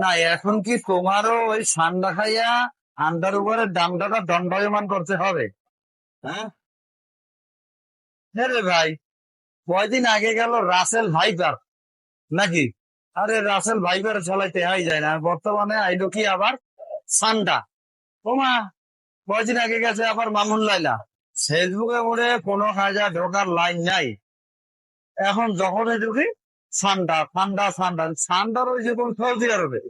না, এখন কি তোমারও ওই ঠান্ডা খাইয়া আন্ডার উপরে দামটাটা দণ্ডায়মান করতে হবে? হ্যাঁ? হ্যাঁ রে ভাই, কয়দিন আগে গেল রাসেল ভাইপার, নাকি? আরে রাসেল ভাইপার চালাইতে হাই যায় না, বর্তমানে আইলো কি আবার? সান্ডা। ওমা কয়দিন আগে গেছে আবার মামুন লাইলা? ফেসবুকে মনে কোনো হাজার ঢোকার লাইন নাই। এখন যখনই ঢুকি সান্ডা ঠান্ডা যেরকম সৌদি আরবে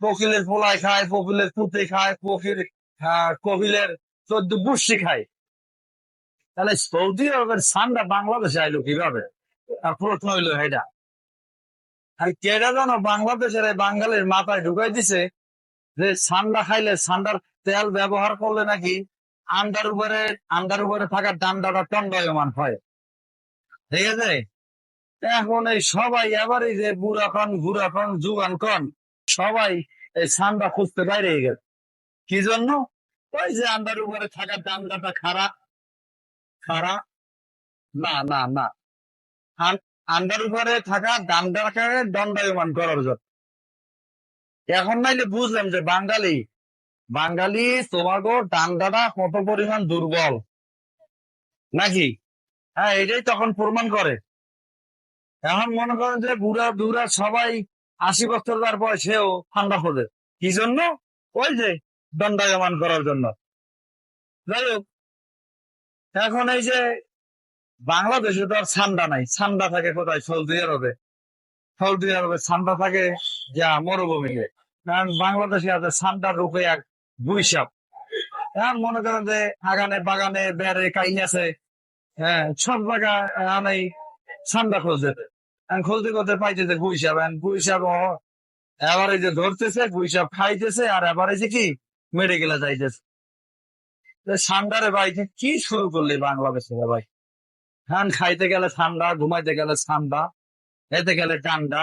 কোকিলের খায়, কোকিলের পুঁতে খায়, কোকিল কোকিলের চোদ্দ বুসি খায়। তাহলে সৌদি আরবের ঠান্ডা বাংলাদেশে আইলো কীভাবে? প্রশ্ন হইল এটা আর কেডা জানো বাংলাদেশের বাঙালির মাথায় ঢুকাই দিছে যে ঠান্ডা খাইলে সান্ডার তেল ব্যবহার করলে নাকি আন্ডার উপরে আন্ডার উপরে থাকা ডান্ডাটা দণ্ডায়মান হয়। ঠিক আছে? এখন এই সবাই এবারে যে বুড়া কন বুড়া কন কন, সবাই এই ঠান্ডা খুঁজতে বাইরে গেল। কি জন্য? ওই যে আন্ডার উপরে থাকা ডান্ডাটা খারাপ খারাপ না না না। আন্ডার উপরে থাকা ডান্ডাকে দণ্ডায়মান করার জন্য। এখন নাইলে বুঝলাম যে বাঙালি বাঙালি তোমাকে ডান্ডাটা কত পরিমাণ দুর্বল। নাকি? হ্যাঁ এটাই তখন প্রমাণ করে। এখন মনে করেন যে বুড়া বুড়া সবাই আশি বছর যার বয়সেও ঠান্ডা খোঁজে কি জন্য? ওই যে দণ্ডায়মান করার জন্য। যাই হোক, এখন এই যে বাংলাদেশে তো আর ঠান্ডা নাই। ঠান্ডা থাকে কোথায়? সৌদি আরবে সৌদি আরবে ঠান্ডা থাকে যা মরুভূমিতে। কারণ বাংলাদেশে আছে ঠান্ডার রূপে এক বৈশাপ। এখন মনে করেন যে আগানে বাগানে বেড়ে কাইন আছে। হ্যাঁ সব জায়গায় এখন খোঁজ দেবে খোঁজে খুঁজতে করতে পাইতেছে যে বৈশাপ এখন বৈশাপ এবার যে ধরতেছে বৈশাপ খাইতেছে, আর এবারে যে কি মেডিকেলে যাইতেছে। সান্ডারে ভাই কি শুরু করলি বাংলাদেশে ভাই? হ্যাঁ খাইতে গেলে ঠান্ডা ঘুমাইতে গেলে ঠান্ডা এতে গেলে ঠান্ডা